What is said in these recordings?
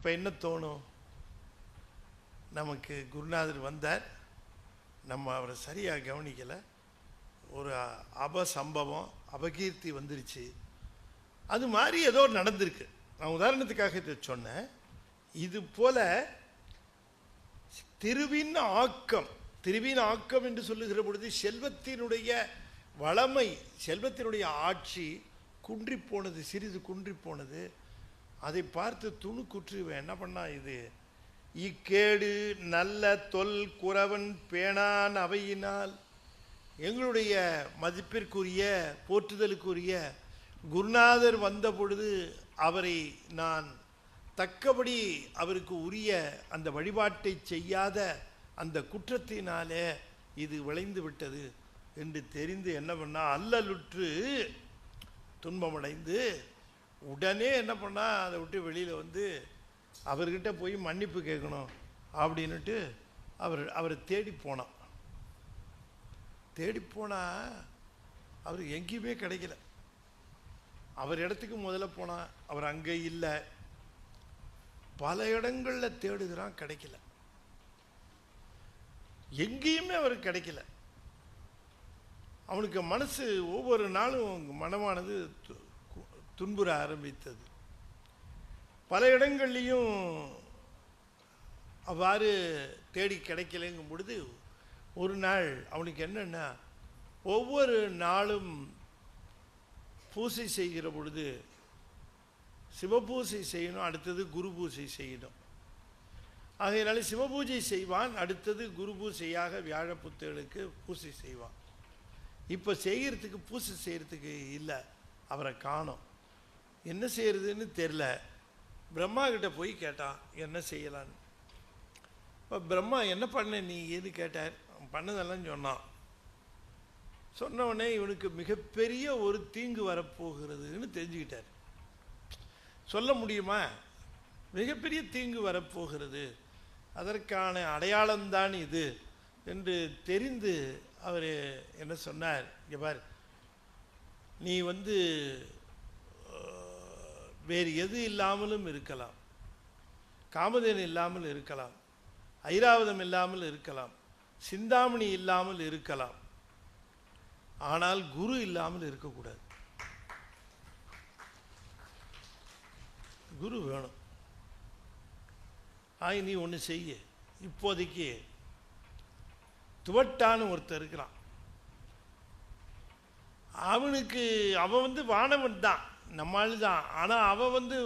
இப்போ என்ன தோணும்? நமக்கு குருநாதர் வந்தார். நம்ம அவரை சரியாக கவனிக்கலை. ஒரு அபசம்பவம் அபகீர்த்தி வந்துருச்சு. அது மாதிரி ஏதோ நடந்திருக்கு. நான் உதாரணத்துக்காக இதை சொன்னேன். இது போல திருவின் ஆக்கம் திருவின் ஆக்கம் என்று சொல்லுகிற பொழுது செல்வத்தினுடைய வளமை செல்வத்தினுடைய ஆட்சி குன்றி போனது சிறிது குன்றி போனது. அதை பார்த்து துணுக்குற்று இவன் என்ன பண்ணா இது? இக்கேடு நல்ல தொல் குறவன் பேணான் அவையினால். எங்களுடைய மதிப்பிற்குரிய போற்றுதலுக்குரிய குருநாதர் வந்த பொழுது அவரை நான் தக்கபடி அவருக்கு உரிய அந்த வழிபாட்டை செய்யாத அந்த குற்றத்தினாலே இது விளைந்து விட்டது என்று தெரிந்து என்ன பண்ணால் அல்லலுற்று துன்பமடைந்து உடனே என்ன பண்ணா அதை விட்டு வெளியில் வந்து அவர்கிட்ட போய் மன்னிப்பு கேட்கணும் அப்படின்னுட்டு அவர் அவரை தேடி போனான் தேடி போனா அவர் எங்கேயுமே கிடைக்கல. அவர் இடத்துக்கு முதல்ல போனா அவர் அங்கே இல்லை. பல இடங்களில் தேடுகிறான் கிடைக்கல. எங்கேயுமே அவருக்கு கிடைக்கல. அவனுக்கு மனசு ஒவ்வொரு நாளும் மனமானது துன்புற ஆரம்பித்தது. பல இடங்கள்லையும் அவ்வாறு தேடி கிடைக்கலங்கும் பொழுது ஒரு நாள் அவனுக்கு என்னென்னா ஒவ்வொரு நாளும் பூசை செய்கிற பொழுது சிவபூசை செய்யணும் அடுத்தது குரு பூஜை செய்யணும். ஆகையினால சிவபூஜை செய்வான் அடுத்தது குரு பூசையாக வியாழப்புத்தர்களுக்கு பூசை செய்வான். இப்போ செய்கிறதுக்கு பூசை செய்கிறதுக்கு இல்லை அவரை காணோம். என்ன செய்கிறதுன்னு தெரில பிரம்மா கிட்ட போய் கேட்டான் என்ன செய்யலான்னு. இப்போ பிரம்மா என்ன பண்ண நீ? ஏது கேட்டார். அவன் பண்ணதெல்லாம் சொன்னான். சொன்ன உடனே இவனுக்கு மிகப்பெரிய ஒரு தீங்கு வரப்போகிறதுன்னு தெரிஞ்சுக்கிட்டார். சொல்ல முடியுமா? மிகப்பெரிய தீங்கு வரப்போகிறது. அதற்கான அடையாளம்தான் இது. என்று தெரிந்து அவர் என்ன சொன்னார் இங்கே பார். நீ வந்து வேறு எது இல்லாமலும் இருக்கலாம். காமதேனு இல்லாமல் இருக்கலாம். ஐராவதம் இல்லாமல் இருக்கலாம். சிந்தாமணி இல்லாமல் இருக்கலாம். ஆனால் குரு இல்லாமல் இருக்கக்கூடாது. குரு வேணும். ஆய் நீ ஒன்று செய்ய. இப்போதைக்கு துவட்டான்னு ஒருத்தர் இருக்கிறான். அவனுக்கு அவன் வந்து வானவன் தான் நம்மால் தான் ஆனால் அவன் வந்து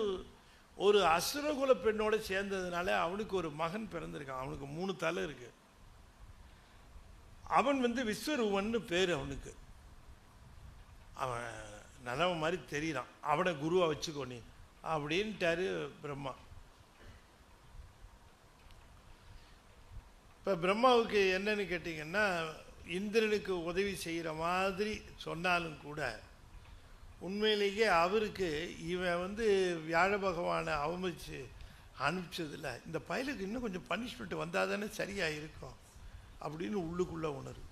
ஒரு அசுரகுல பெண்ணோட சேர்ந்ததுனால அவனுக்கு ஒரு மகன் பிறந்திருக்கான். அவனுக்கு மூணு தலை இருக்கு. அவன் வந்து விஸ்வரூபன்னு பேர் அவனுக்கு. அவன் நல்லவன் மாதிரி தெரியிறான். அவனை குருவா வச்சுக்கோ நீ. அப்படின்ட்டாரு பிரம்மா. இப்போ பிரம்மாவுக்கு என்னன்னு கேட்டிங்கன்னா இந்திரனுக்கு உதவி செய்கிற மாதிரி சொன்னாலும் கூட உண்மையிலேயே அவருக்கு இவன் வந்து வியாழ பகவானை அவமதிச்சு அனுப்பிச்சதில்ல. இந்த பயலுக்கு இன்னும் கொஞ்சம் பனிஷ்மெண்ட் வந்தால் தானே சரியாக இருக்கும் அப்படின்னு உள்ளுக்குள்ளே உணர்வு.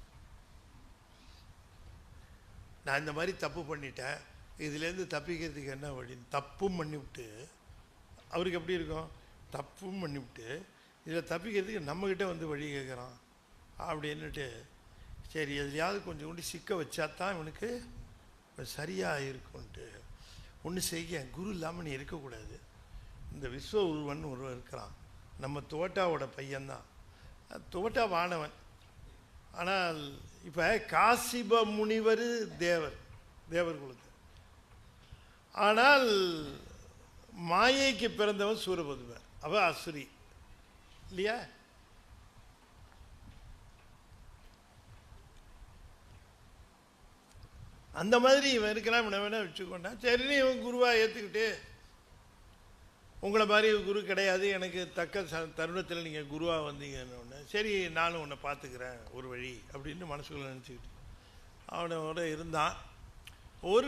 நான் இந்த மாதிரி தப்பு பண்ணிட்டேன். இதுலேருந்து தப்பிக்கிறதுக்கு என்ன வழின்னு தப்பும் பண்ணிவிட்டு அவருக்கு எப்படி இருக்கும்? தப்பும் பண்ணிவிட்டு இதில் தப்பிக்கிறதுக்கு நம்மக்கிட்ட வந்து வழி கேட்குறான். அப்படின்னுட்டு சரி எதுலையாவது கொஞ்சம் கொண்டு சிக்க வச்சா தான் இவனுக்கு சரியாக இருக்கும்ன்ட்டு ஒன்று செய்ய குரு இல்லாமல் நீ இருக்கக்கூடாது. இந்த விஸ்வ உருவன் ஒருவன் இருக்கிறான். நம்ம தோட்டாவோட பையன்தான். தோட்டா வானவன் ஆனால் இப்போ காசிப முனிவர் தேவர் தேவர் குலத்து. ஆனால் மாயைக்கு பிறந்தவன் சூரபதுவர். அவ அசுரி. இல்லையா? அந்த மாதிரி இவன் இருக்கிறான் இவனை வேணால் வச்சுக்கொண்டான் சரின்னு இவன் குருவாக ஏற்றுக்கிட்டு உங்களை மாதிரி குரு கிடையாது எனக்கு தக்க ச தருணத்தில் நீங்கள் குருவாக வந்தீங்கன்னு சரி நானும் உன்னை பார்த்துக்கிறேன் ஒரு வழி அப்படின்னு மனசுக்குள்ளே நினச்சிக்கிட்டு அவனோட இருந்தான். ஒரு